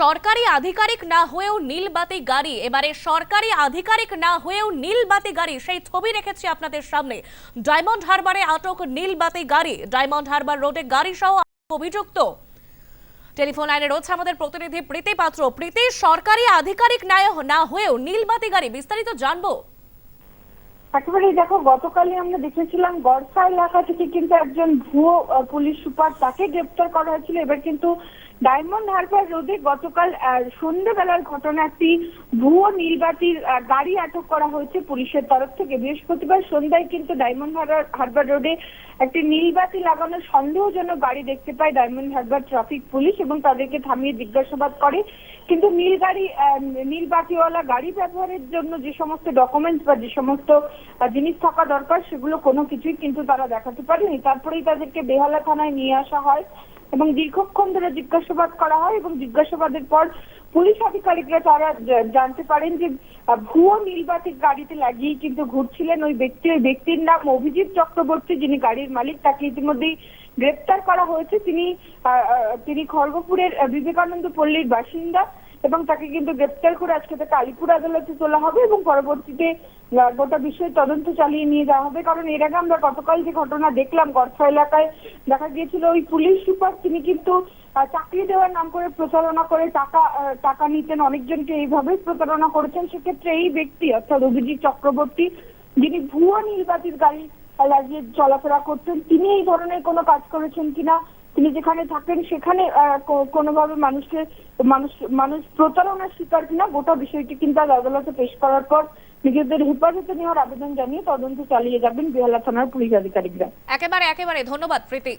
সরকারি আধিকারিক না হয়েও নীলবাতি গাড়ি, এবারে সরকারি আধিকারিক না হয়েও নীলবাতি গাড়ি, সেই ছবি রেখেছি আপনাদের সামনে। ডায়মন্ড হারবারে আটক নীলবাতি গাড়ি, ডায়মন্ড হারবার রোডে গাড়ি সহ অভিযুক্ত। টেলিফোন লাইনে রয়েছে আমাদের প্রতিনিধি প্রীতি পাত্র। প্রীতি, সরকারি আধিকারিক না হয়েও নীলবাতি গাড়ি, বিস্তারিত জানব। দেখো, গতকালই আমরা দেখেছিলাম গড়সা এলাকা থেকে কিন্তু একজন ভুয়ো পুলিশ সুপার তাকে গ্রেপ্তার করা হয়েছিল। এবার কিন্তু ডায়মন্ড হারবার রোডে গতকাল সন্ধ্যেবেলার ঘটনা একটি ভুয়ো নীলবাতির গাড়ি আটক করা হয়েছে পুলিশের তরফ থেকে। বৃহস্পতিবার সন্ধ্যায় কিন্তু ডায়মন্ড হারবার রোডে একটি নীলবাতি লাগানো সন্দেহজনক গাড়ি দেখতে পায় ডায়মন্ড হারবার ট্রাফিক পুলিশ এবং তাদেরকে থামিয়ে জিজ্ঞাসাবাদ করে। কিন্তু নীল গাড়ি নীল বাতিওয়ালা গাড়ি ব্যবহারের জন্য যে সমস্ত ডকুমেন্টস বা যে সমস্ত জিনিস থাকা দরকার, সেগুলো কোনো কিছুই কিন্তু তারা দেখাতে পারেনি। তারপরেই তাদেরকে বেহালা থানায় নিয়ে আসা হয়। এবং দীর্ঘক্ষণ ধরে জিজ্ঞাসাবাদ করা হয় এবং জিজ্ঞাসাবাদের পর পুলিশ আধিকারিকরা তারা জানতে পারেন যে ভুয়ো নীলবাতির গাড়িতে লাগিয়ে কিন্তু ঘুরছিলেন ওই ব্যক্তি, ওই ব্যক্তির নাম অভিজিৎ চক্রবর্তী, যিনি গাড়ির মালিক। তাকে ইতিমধ্যেই গ্রেপ্তার করা হয়েছে। তিনি তিনি খড়গপুরের বিবেকানন্দ পল্লীর বাসিন্দা। এবং তাকে কিন্তু গ্রেপ্তার করে আজকে তাকে আলিপুর আদালতে তোলা হবে এবং পরবর্তীতে গোটা বিষয়ে তদন্ত চালিয়ে নিয়ে যাওয়া হবে। কারণ এর আগে আমরা গতকাল যে ঘটনা দেখলাম, গড়ফা এলাকায় দেখা গিয়েছিল ওই পুলিশ সুপার, তিনি কিন্তু চাকরি দেওয়ার নাম করে প্রচারণা করে টাকা টাকা নিতেন, অনেকজনকে এইভাবেই প্রতারণা করেছেন। সেক্ষেত্রে এই ব্যক্তি, অর্থাৎ অভিজিৎ চক্রবর্তী, যিনি ভুয়ো নির্বাচিত গাড়ি লাগিয়ে চলাফেরা করতেন, তিনি এই ধরনের কোনো কাজ করেছেন কিনা তিনি যেখানে থাকেন সেখানে কোনোভাবে মানুষকে, মানুষ মানুষ প্রতারণার শিকার কিনা গোটা বিষয়টি কিন্তু আজ আদালতে পেশ করার পর নিজেদের হেফাজতে নেওয়ার আবেদন জানিয়ে তদন্ত চালিয়ে যাবেন বিহালা থানার পুলিশ আধিকারিকরা। একেবারে একেবারে ধন্যবাদ, প্রীতি।